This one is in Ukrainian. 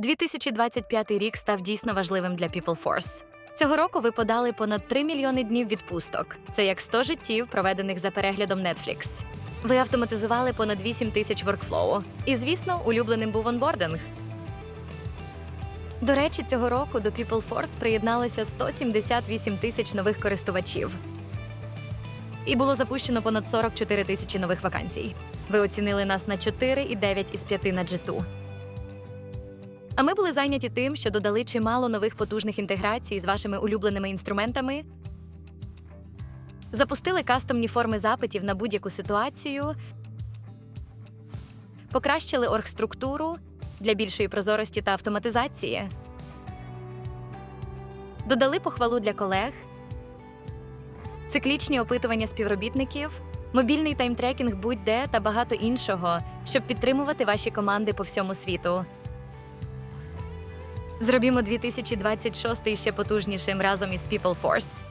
2025 рік став дійсно важливим для PeopleForce. Цього року ви подали понад 3 мільйони днів відпусток. Це як 100 життів, проведених за переглядом Netflix. Ви автоматизували понад 8 тисяч воркфлоу. І, звісно, улюбленим був онбординг. До речі, цього року до PeopleForce приєдналося 178 тисяч нових користувачів. І було запущено понад 44 тисячі нових вакансій. Ви оцінили нас на 4,9 із 5 на G2. А ми були зайняті тим, що додали чимало нових потужних інтеграцій з вашими улюбленими інструментами, запустили кастомні форми запитів на будь-яку ситуацію, покращили оргструктуру для більшої прозорості та автоматизації, додали похвалу для колег, циклічні опитування співробітників, мобільний таймтрекінг будь-де та багато іншого, щоб підтримувати ваші команди по всьому світу. Зробімо 2026 ще потужнішим разом із PeopleForce.